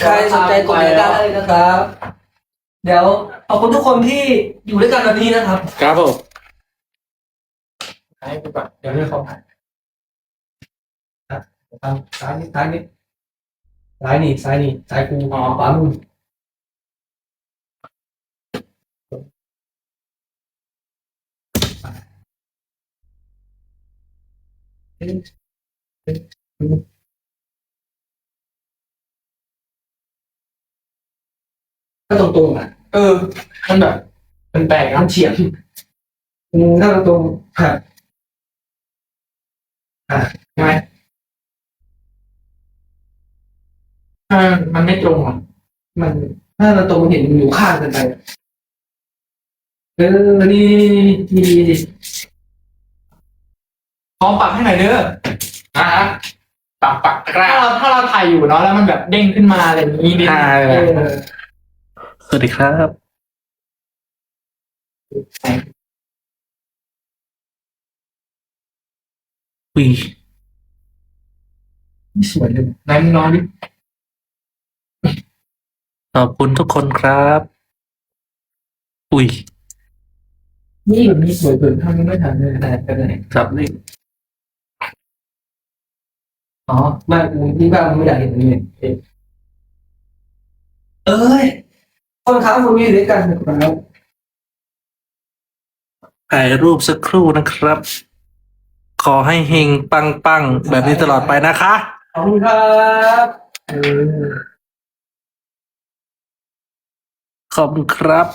ใครสนใจกดติดตามได้เลยนะครับ เดี๋ยวขอบคุณทุกคนที่อยู่ด้วยกันวันนี้นะครับ ครับผมให้ไปก่อนเดี๋ยวเรื่องเขาผ่านครับทางซ้ายนี่ซ้ายนี่ซ้ายนี่ซ้ายนี่ซ้ายกูอ๋อขวามือ ก็ตรงๆอะ เออมันแบบมันแปลกนะมันเฉียงอืมถ้าตรงๆครับอะใช่ไหมถ้ามันไม่ตรงอะมันถ้าเราตรงมันเห็นมันอยู่ข้างกันไปเออนี่นี่นี่นี่พร้อมปรับให้หน่อยเด้ออะฮะปักปักตะกร้าถ้าเราถ้าเราถ่ายอยู่เนาะแล้วมันแบบเด้งขึ้นมาอะไรอย่างนี้นิดนึงอ่า เออ สวัสดีครับอุ้ยนี่สวยเลยไหนมึงนอนดิขอบคุณทุกคนครับ อุ้ย นี่แบบนี้สวยเกินทำไม่ทันเลยแต่แต่ไหนครับนี่อ๋อบ้านกูนี่บ้านกูไม่อยากเห็นอย่างนี้เองเอ้ย คนค้าคนนี้อยู่ด้วยกันนะครับถ่ายรูปสักครู่นะครับ ขอให้เฮงปังปังๆแบบนี้ตลอดไปนะคะ ขอบคุณครับเออขอบคุณครับ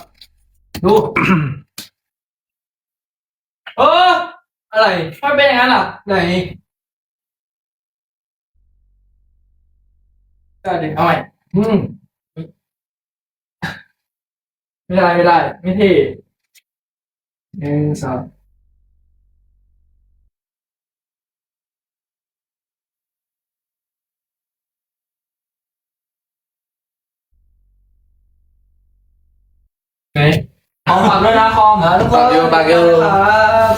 ดูเอออะไรมันเป็นอย่างนั้นเหรอไหนได้ดิเอาใหม่อืม ไม่ได้ไม่ได้ ไม่เท่หนึ่งสองไหนคอฝากด้วยนะคอมทุกคนฝากอยู่ฝากอยู่ ครับ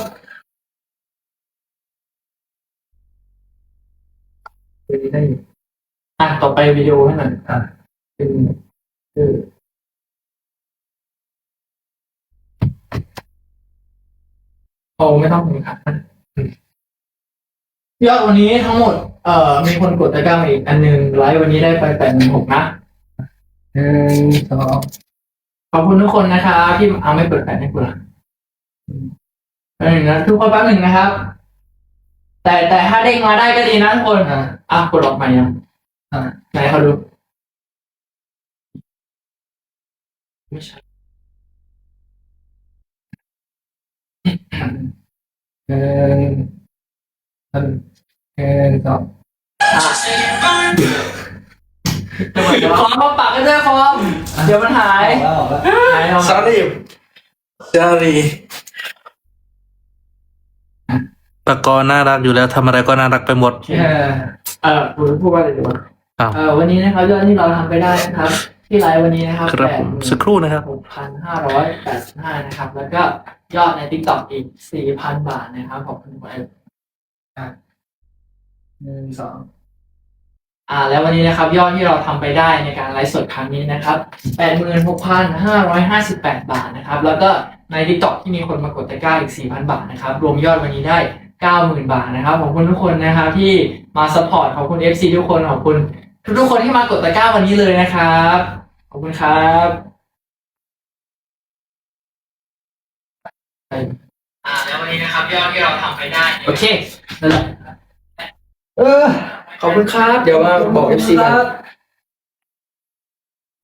ได้อยู่อะต่อไปวิดีโอให้หน่อยอะเป็นเอ อโอ้ไม่ต้องถึงครับยอดวันนี้ทั้งหมด เอ่อ มีคนกดตะกร้ามาอีกอันหนึ่งไลฟ์วันนี้ได้ไปแปดหมื่นหกนะหนึ่งสองขอบคุณทุกคนนะคะที่เอาไม่เปิดแปดให้คุณละแป๊บหนึ่งนะทุกคนแป๊บหนึ่งนะครับ แต่แต่ถ้าเด้งมาได้ก็ดีนะทุกคนอะอะกดออกมายังอะไหนเขาดูไม่ใช่ หนึ่งหนึ่งหนึ่งสองคอมมาปักกันด้วยคอมเดี๋ยวมันหายหายเอา sorry sorry ตะกอนน่ารักอยู่แล้วทำอะไรก็น่ารักไปหมด เออเออผมพูดว่าอะไรดีวะอ้าวเออวันนี้นะครับยอดที่เราทำไปได้นะครับ ที่ไลฟ์วันนี้นะครับครับแปดผมหมื่นสักครู่นะครับหกพันห้าร้อยแปดสิบห้านะครับ แล้วก็ยอดในทิกตอกอีกสี่พันบาทนะครับ ขอบคุณไปหนึ่งสองอ่า แล้ววันนี้นะครับ ยอดที่เราทำไปได้ในการไลฟ์สดครั้งนี้นะครับแปดหมื่นหกพันห้าร้อยห้าสิบแปดบาทนะครับ แล้วก็ในทิกตอกที่มีคนมากดตะกร้าอีกสี่พันบาทนะครับ รวมยอดวันนี้ได้เก้าหมื่นบาทนะครับขอบคุณทุกคนนะครับที่มาสปอร์ตขอบคุณเอฟซีทุกคนขอบคุณ ทุกๆคนที่มากดตะกร้าวันนี้เลยนะครับ ขอบคุณครับอ่าแล้ววันนี้นะครับยอดที่เราทำไปได้โอเคนั่นแหละเออ ขอบคุณครับ เดี๋ยวมาบอกเอฟซีกัน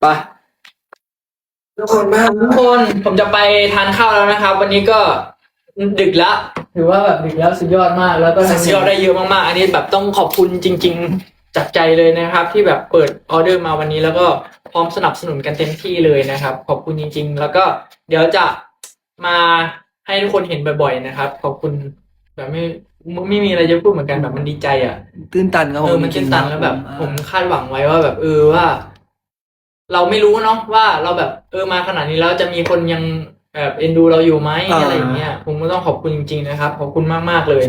ไปทุกคนมากทุกคนผมจะไปทานข้าวแล้วนะครับ วันนี้ก็ดึกละถือว่าแบบดึกแล้วสุดยอดมากแล้วก็ทำยอดได้เยอะมากๆ อันนี้แบบต้องขอบคุณจริง ๆ จากใจเลยนะครับ ที่แบบเปิดออเดอร์มาวันนี้ แล้วก็พร้อมสนับสนุนกันเต็มที่เลยนะครับ ขอบคุณจริง ๆ แล้วก็เดี๋ยวจะมาให้ทุกคนเห็นบ่อยๆนะครับ ขอบคุณแบบไม่ไม่มีอะไรจะพูดเหมือนกันแบบมันดีใจอะตื้นตันครับเอผอมมันจริตื่นงๆตันแล้วแบบอ่าผมคาดหวังไว้ว่าแบบเออว่า เราไม่รู้เนาะว่าเราแบบเออมาขนาดนี้แล้วจะมีคนยัง แบบเอ็นดูเราอยู่ไหมอ่า อะไรอย่างเงี้ยผมก็ต้องขอบคุณจริงๆนะครับขอบคุณมากๆเลย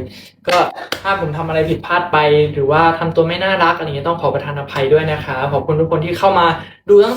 ก็ถ้าผมทำอะไรผิดพลาดไป หรือว่าทำตัวไม่น่ารักอะไรเงี้ยต้องขอประทานอภัยด้วยนะคะขอบคุณทุกคนที่เข้ามาดูตั้ง